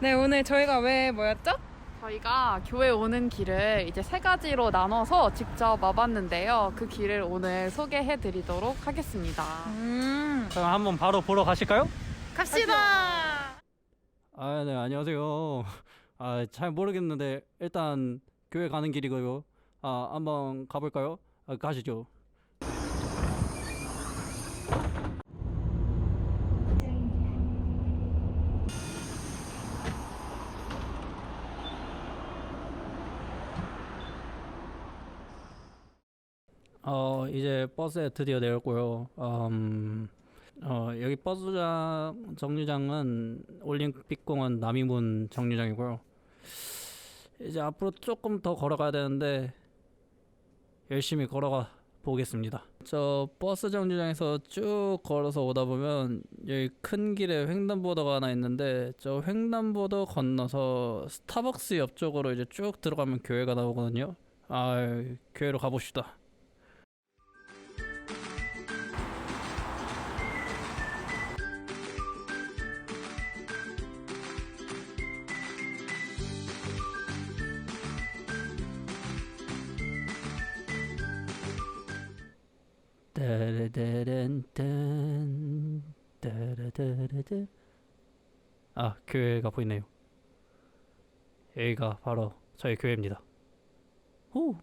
네, 오늘 저희가 왜 모였죠? 저희가 교회 오는 길을 이제 세 가지로 나눠서 직접 와봤는데요. 그 길을 오늘 소개해 드리도록 하겠습니다. 음, 그럼 한번 바로 보러 가실까요? 갑시다! 아, 네, 안녕하세요. 아, 잘 모르겠는데 일단 교회 가는 길이고요. 아, 한번 가볼까요? 아, 가시죠. 어, 이제 버스에 드디어 내렸고요. 음, 어, 여기 버스장 정류장은 올림픽공원 남이문 정류장이고요. 이제 앞으로 조금 더 걸어가야 되는데 열심히 걸어가 보겠습니다. 저 버스 정류장에서 쭉 걸어서 오다 보면 여기 큰 길에 횡단보도가 하나 있는데 저 횡단보도 건너서 스타벅스 옆쪽으로 이제 쭉 들어가면 교회가 나오거든요. 아, 교회로 가봅시다. 아 교회가 보이네요. 여기가 바로 저희 교회입니다. 후.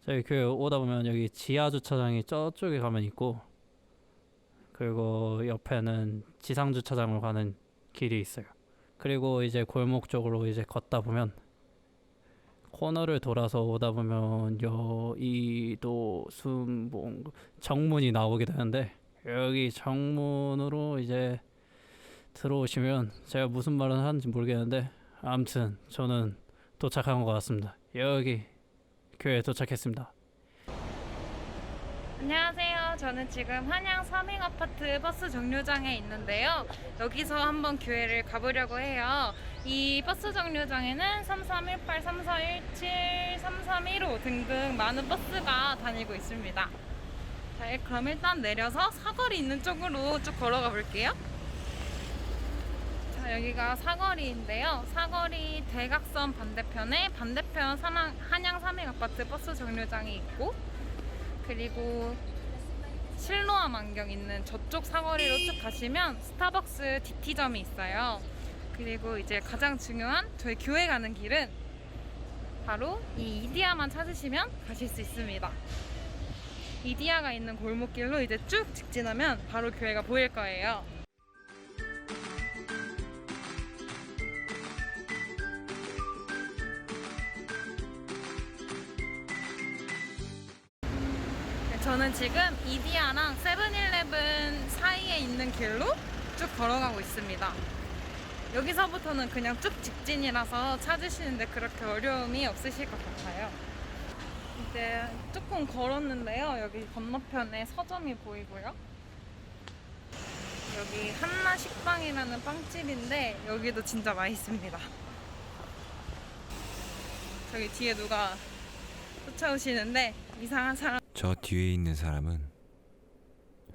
저희 교회 오다 보면 여기 지하 주차장이 저쪽에 가면 있고 그리고 옆에는 지상 주차장으로 가는 길이 있어요. 그리고 이제 골목 쪽으로 이제 걷다 보면 코너를 돌아서 오다 보면 여의도 순봉 정문이 나오게 되는데 여기 정문으로 이제 들어오시면 제가 무슨 말을 하는지 모르겠는데 아무튼 저는 도착한 것 같습니다. 여기 교회에 도착했습니다. 안녕하세요. 저는 지금 한양 서밍 아파트 버스 정류장에 있는데요. 여기서 한번 교회를 가보려고 해요. 이 버스 정류장에는 3318, 3417, 3315 등등 많은 버스가 다니고 있습니다. 자, 예, 그럼 일단 내려서 사거리 있는 쪽으로 쭉 걸어가 볼게요. 자, 여기가 사거리인데요. 사거리 대각선 반대편에 반대편 한양 서밍 아파트 버스 정류장이 있고 그리고 실로암 안경 있는 저쪽 사거리로 쭉 가시면 스타벅스 DT점이 있어요. 그리고 이제 가장 중요한 저희 교회 가는 길은 바로 이 이디야만 찾으시면 가실 수 있습니다. 이디야가 있는 골목길로 이제 쭉 직진하면 바로 교회가 보일 거예요. 저는 지금 이디야랑 세븐일레븐 사이에 있는 길로 쭉 걸어가고 있습니다. 여기서부터는 그냥 쭉 직진이라서 찾으시는데 그렇게 어려움이 없으실 것 같아요. 이제 조금 걸었는데요. 여기 건너편에 서점이 보이고요. 여기 한나 식빵이라는 빵집인데 여기도 진짜 맛있습니다. 저기 뒤에 누가 쫓아오시는데 이상한 사람 저 뒤에 있는 사람은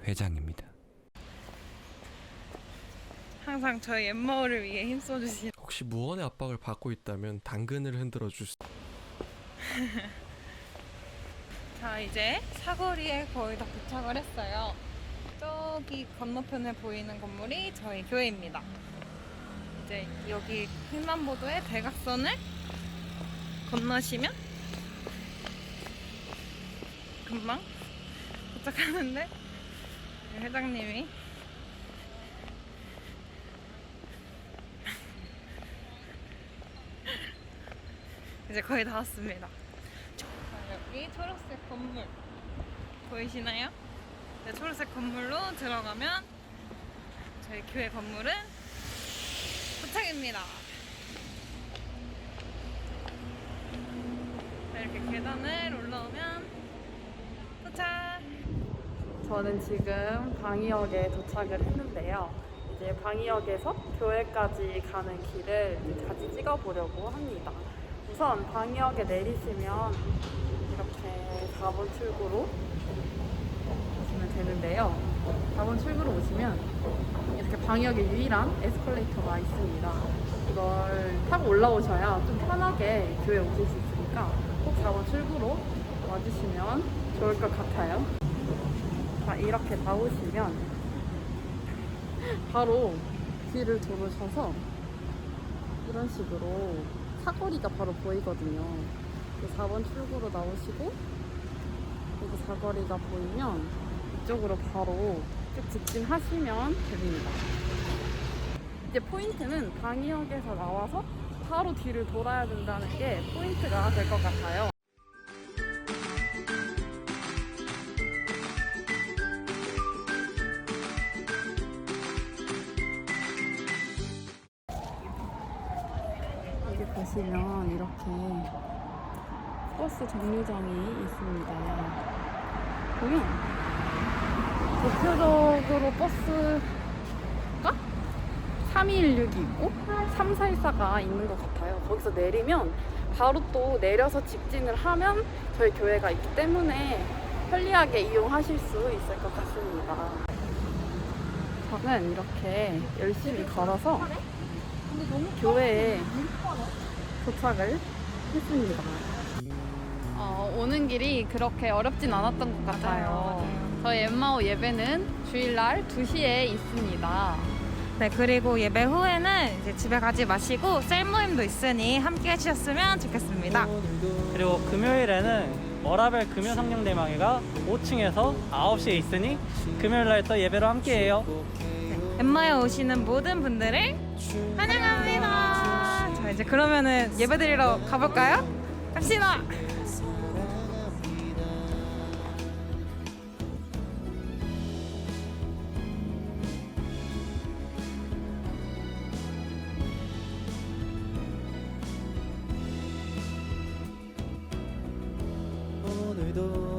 회장입니다. 항상 저희 엠마오를 위해 힘써주시는 혹시 무언의 압박을 받고 있다면 당근을 흔들어 주세요. 자 이제 사거리에 거의 다 도착을 했어요 저기 건너편에 보이는 건물이 저희 교회입니다 이제 여기 횡단보도의 대각선을 건너시면 금방 도착하는데 회장님이 이제 거의 다 왔습니다 자, 여기 초록색 건물 보이시나요? 네, 초록색 건물로 들어가면 저희 교회 건물은 도착입니다. 자, 이렇게 계단을 올라오면 도착! 저는 지금 방이역에 도착을 했는데요. 이제 방이역에서 교회까지 가는 길을 같이 찍어보려고 합니다. 우선 방이역에 내리시면 이렇게 4번 출구로 오시면 되는데요. 4번 출구로 오시면 이렇게 방역의 유일한 에스컬레이터가 있습니다. 이걸 타고 올라오셔야 좀 편하게 교회 오실 수 있으니까 꼭 4번 출구로 와주시면 좋을 것 같아요. 자, 이렇게 나오시면 바로 뒤를 돌으셔서 이런 식으로 사거리가 바로 보이거든요. 그 4번 출구로 나오시고 여기 사거리가 보이면 이쪽으로 바로 쭉 직진하시면 됩니다. 이제 포인트는 방이역에서 나와서 바로 뒤를 돌아야 된다는 게 포인트가 될 것 같아요. 여기 보시면 이렇게 버스 정류장이 있습니다. 보면 대표적으로 버스가 3216이 있고 3414가 있는 것 같아요. 거기서 내리면 바로 또 내려서 직진을 하면 저희 교회가 있기 때문에 편리하게 이용하실 수 있을 것 같습니다. 저는 이렇게 열심히 걸어서 교회에 도착을 했습니다. 어, 오는 길이 그렇게 어렵진 않았던 것 같아요. 저희 엠마오 예배는 주일날 2시에 있습니다. 네, 그리고 예배 후에는 이제 집에 가지 마시고 셀 모임도 있으니 함께 해주셨으면 좋겠습니다. 그리고 금요일에는 워라벨 금요 성령대망회가 5층에서 9시에 있으니 금요일 날 또 예배로 함께해요. 엠마에 오시는 모든 분들을 환영합니다. 자 이제 그러면은 예배드리러 가볼까요? 갑시다. 오늘도